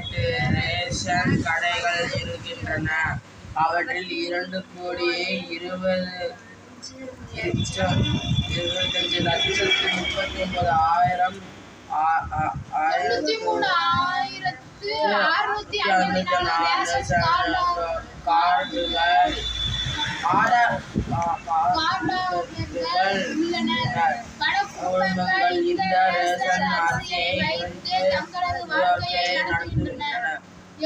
எட்டு ரேஷன் கடைகள் இருக்கின்றன. அவற்றில் இரண்டு கோடியே இருபது லட்சம் இருபத்தஞ்சு லட்சத்து முப்பத்தி ஒன்பது ஆயிரம் கார்டுகள் குடும்பங்கள் இந்த ரேஷன் அரிசியை வைத்து தங்களது வாழ்க்கையை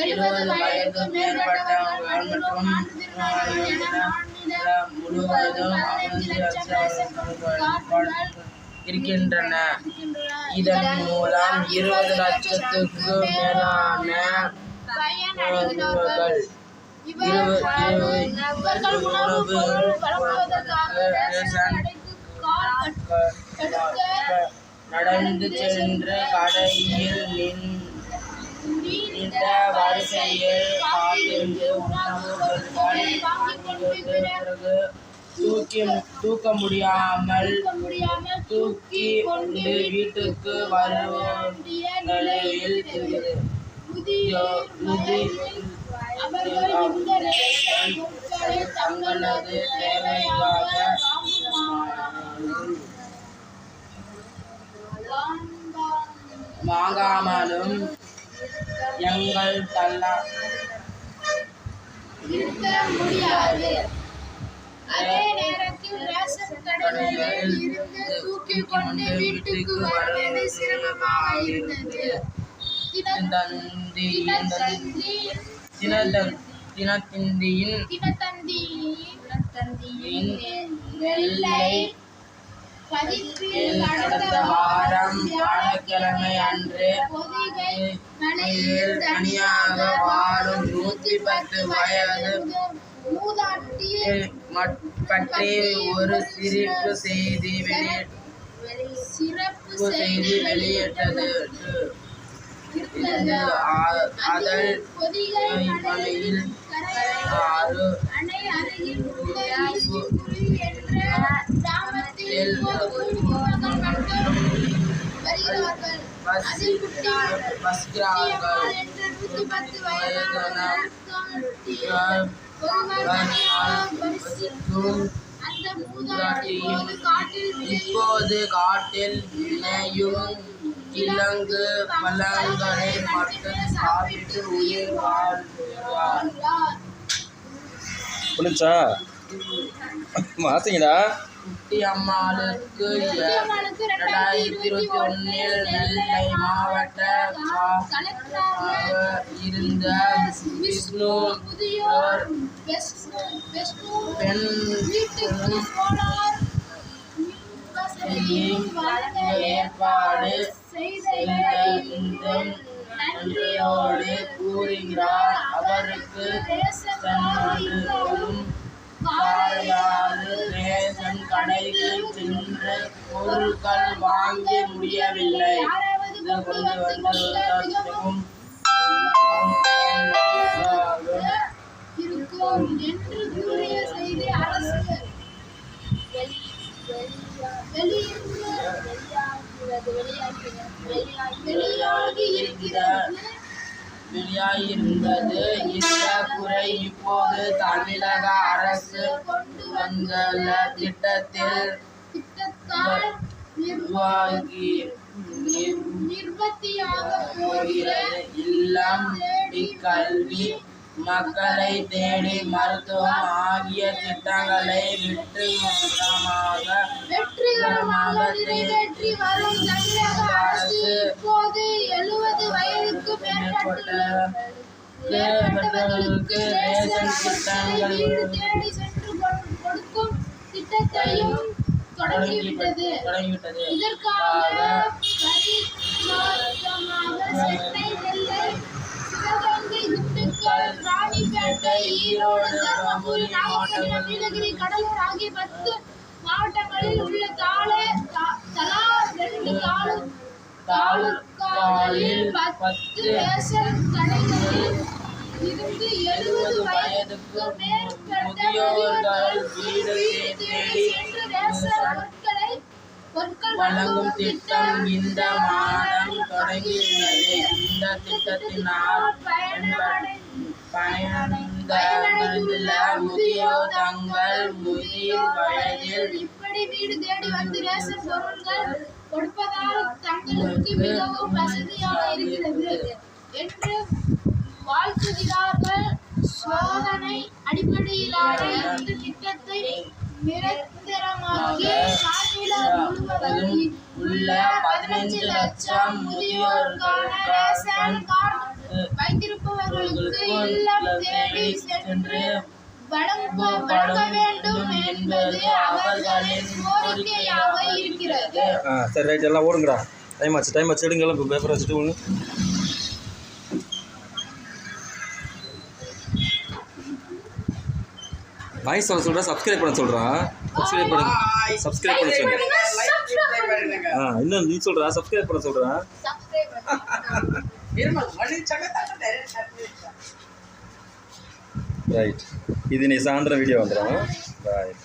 எழுபது வயதுக்கு மேற்பட்டவர்கள் மற்றும் முழுவதும் இருக்கின்றன. இதன் மூலம் இருபது லட்சத்துக்கு மேலான கட்- நடந்து சென்று கடையில் நின் இந்த வரிசையில் காத்திருந்து உணவு பிறகு தூக்கி தூக்க முடியாமல் தூக்கி கொண்டு வீட்டுக்கு வரும் நிலையில் தங்களது தேவையாக வாங்காமலும் எங்கள் தள்ளா இருக்க முடியாது. அதே நேரத்தில் ரேஷன் கடைகளில் இருந்து தூக்கி கொண்டு வீட்டுக்கு வருவது சிரமமாக இருந்தது. தின- தந்தி தினத்தந்தி தினத்தந்தி தினத்தந்தியின் தினத்தந்தியின் வெள்ளை கடந்த வாரம் வியாழக்கிழமை அன்று தனியாக வாழும் நூத்தி பத்து வயது பற்றி ஒரு சிரிப்பு செய்தி சிறப்பு செய்தி வெளியிட்டது. அதன் ஆறு இப்போது இப்போது காட்டில் விளையும் இப்போது கிழங்கு பழங்களை மட்டும் சாப்பிட்டு உயிர் வாழ்கிறார். புரிஞ்சா மாத்தீங்கடா. குட்டி அம்மாளுக்கு குட்டியம்மாளுக்கு இரண்டாயிரத்தி இருபத்தி ஒன்னில் நெல்லை மாவட்ட இருந்த விஷ்ணு பெண் ஏற்பாடு செய்தவர்கள் நன்றியோடு கூறுகிறார். அவருக்கு சென்றும் காரையாறு ரேஷன் கடைக்கு சென்று பொருட்கள் வாங்க முடியவில்லை கொண்டு இருக்கும் என்று கூறிய செய்தி அரசு வெளியாகி இருக்கிறது வெளியாகியிருந்தது இந்த குறை இப்போது தமிழக அரசு வந்துள்ள திட்டத்தில் இல்லம் தேடி கல்வி மக்களை தேடி மருத்துவம் ஆகிய திட்டங்களை வெற்றிகரமாக வெற்றிகரமாக நிறைவேற்றி வரும் தமிழக ரேஷன் திட்டத்தையும் தொடங்கிவிட்டது. இதற்காக பரிச்சாரகமாக சென்னை நெல்லை சிவகங்கை திண்டுக்கல் ராணிப்பேட்டை ஈரோடு தருமபுரி நாகப்பட்டினம் நீலகிரி கடலூர் ஆகிய பத்து மாவட்டங்களில் உள்ள தாலே தா- தலா ரெண்டு தாலு தாலுக்காவில் பத்து ரேஷன் கடைகளில் இருந்து எழுபது வயதுக்கு மேற்பட்ட முதியோர்கள் முதியோர்கள் வீடு வீடு தேடி சென்று ரேஷன் பொருட்களை பொருட்கள் வழங்கும் திட்டம் இந்த மாதம் தொடங்கியுள்ளது. இந்த திட்டத்தினால் பயனடைந்துள்ள முதியோர் தங்கள் முதிர் வயதில் இப்படி வீடு தேடி வந்து ரேஷன் பொருட்கள் கொடுப்பதால் தங்களுக்கு மிகவும் வசதியாக இருக்கிறது என்று வாழ்த்துகிறார்கள். சோதனை அடிப்படையிலான இந்த திட்டத்தை நிரந்தரமாக்கி மாநிலம் முழுவதும் உள்ள பதினஞ்சு லட்சம் முதியோருக்கான ரேஷன் கார்டு வைத்திருப்பவர்களுக்கு இல்லம் தேடி சென்று வழங்க வழங்க வேண்டும் என்பது அவர்களின் கோரிக்கையாக இருக்கிறது. ஆ சரி ரைட் எல்லாம் ஓடுங்கடா. டைம் ஆச்சு டைம் ஆச்சு எடுங்க எல்லாம் பேப்பர் வச்சுட்டு ஒன்று பாய் சொல்ல சொல்கிறா சப்ஸ்கிரைப் பண்ண சொல்கிறா சப்ஸ்கிரைப் பண்ண சப்ஸ்கிரைப் பண்ண சொல்கிறேன் ஆ இன்னும் நீ சொல்கிறா சப்ஸ்கிரைப் பண்ண சொல்கிறா இருமல் மணி சக்கத்தாங்க ரைட் இது நீ சாயந்தரம் வீடியோ வந்துடும் ரைட்